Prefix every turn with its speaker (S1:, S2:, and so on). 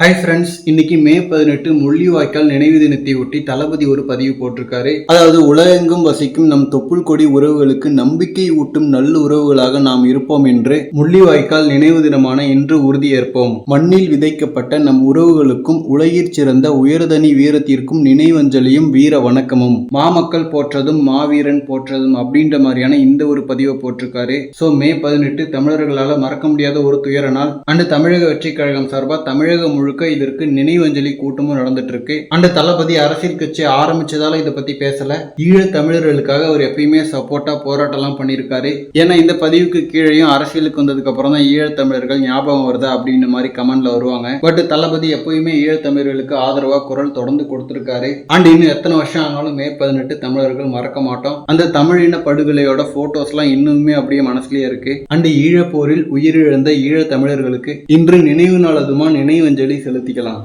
S1: Hi friends இன்னைக்கு மே பதினெட்டு முள்ளிவாய்க்கால் நினைவு தினத்தை ஒட்டி தளபதி ஒரு பதிவு போட்டிருக்காரு. அதாவது உலகெங்கும் வசிக்கும் நம் தொப்புள் கொடி உறவுகளுக்கு நம்பிக்கை ஊட்டும் நல்ல உறவுகளாக நாம் இருப்போம் என்று முள்ளிவாய்க்கால் நினைவு தினமான இன்று உறுதியேற்போம். மண்ணில் விதைக்கப்பட்ட நம் உறவுகளுக்கும் உலகிற் சிறந்த உயர்தனி வீரத்திற்கும் நினைவஞ்சலியும் வீர வணக்கமும். மாமக்கள் போற்றதும் மாவீரன் போற்றதும் அப்படின்ற மாதிரியான இந்த ஒரு பதிவை போட்டிருக்காரு. ஸோ மே பதினெட்டு தமிழர்களால் மறக்க முடியாத ஒரு துயர நாள். அண்டு தமிழக வெற்றி கழகம் சார்பாக தமிழக முழுக்க இதற்கு நினைவஞ்சலி கூட்டமும் நடந்துட்டு இருக்கு அண்ட் தளபதி அரசியல் கட்சி ஆரம்பிச்சதால இதை பத்தி பேசல. ஈழ தமிழர்களுக்காக அவர் எப்பயுமே சப்போர்ட்டா போராட்டம்லாம் பண்ணியிருக்காரு. ஏன்னா இந்த பதிவுக்கு கீழேயும் அரசியலுக்கு வந்ததுக்கு அப்புறம் தான் ஈழ தமிழர்கள் ஞாபகம் வருதா அப்படின்னு மாதிரி கமெண்ட்ல வருவாங்க. பட் தளபதி எப்பயுமே ஈழ தமிழர்களுக்கு ஆதரவா குரல் தொடர்ந்து கொடுத்திருக்காரு. அண்ட் இன்னும் எத்தனை வருஷம் ஆனாலும் மே பதினெட்டு தமிழர்கள் மறக்க மாட்டோம். அந்த தமிழின படுகொலையோட போட்டோஸ் எல்லாம் இன்னுமே அப்படியே மனசுலயே இருக்கு. அண்ட் ஈழப்போரில் உயிரிழந்த ஈழ தமிழர்களுக்கு இன்று நினைவு நாளதுமா நினைவஞ்சலி செலுத்திக்கலாம்.